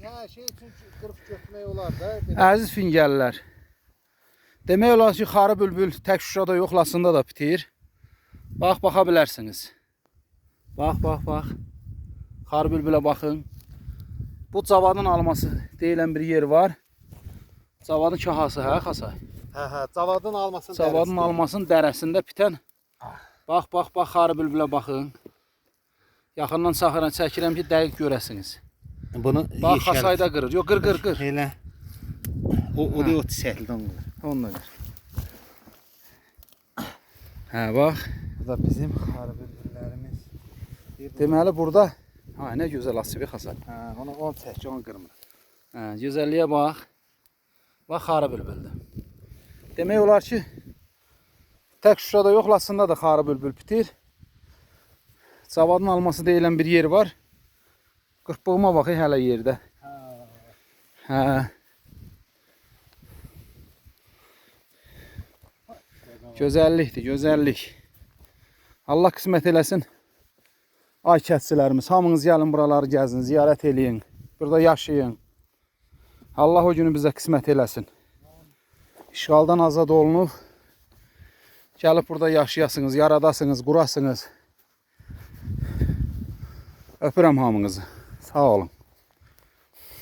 Ya şey için kırıp götürmək olar da. Əziz fingəllər. Demək olar ki, xarı bülbül tək Şuşada yox, da bitir. Bax, baxa bilərsiniz. Bax, bax, bax. Xarı bülbülə baxın. Bu cavadın alması deyilən bir yer var. Cavadın kahası, hə, Xasay? Hə, hə, cavadın almasın. Cavadın almasının dərəsində bitən. Bax, bax, bax, xarı bülbülə baxın. Yaxından çəkirəm ki, dəqiq görəsiniz. Bunu Bax, Xasay da qırır. Yox, qır, qır, qır. Elə. O o da o çiçəklidən olur. Onunla qır. Hə, bax. Bu da bizim xarı bülbüllərimiz. Deməli burada ha nə gözəl asibi xasar. Hə, onu onu çək, onu qırmır. Hə, gözəlliyə bax. Bax xarı bülbüldür. Demək olar ki tək Şuşada yox, Lasında da xarı bülbül bitir. Cavadın alması deyilən bir yer var. Qırpığıma bax hələ yerdə. Hə. Gözəllikdir, gözəllik. Allah qismət eləsin. Ay kətçilərimiz, hamınız gəlin buraları gəzin, ziyarət eləyin. Burada yaşayın. Allah o günü bizə qismət eləsin. İşğaldan azad olunub. Gəlib burada yaşayasınız, yaradasınız, qurasınız. Öpürəm hamınızı. Sağ olun.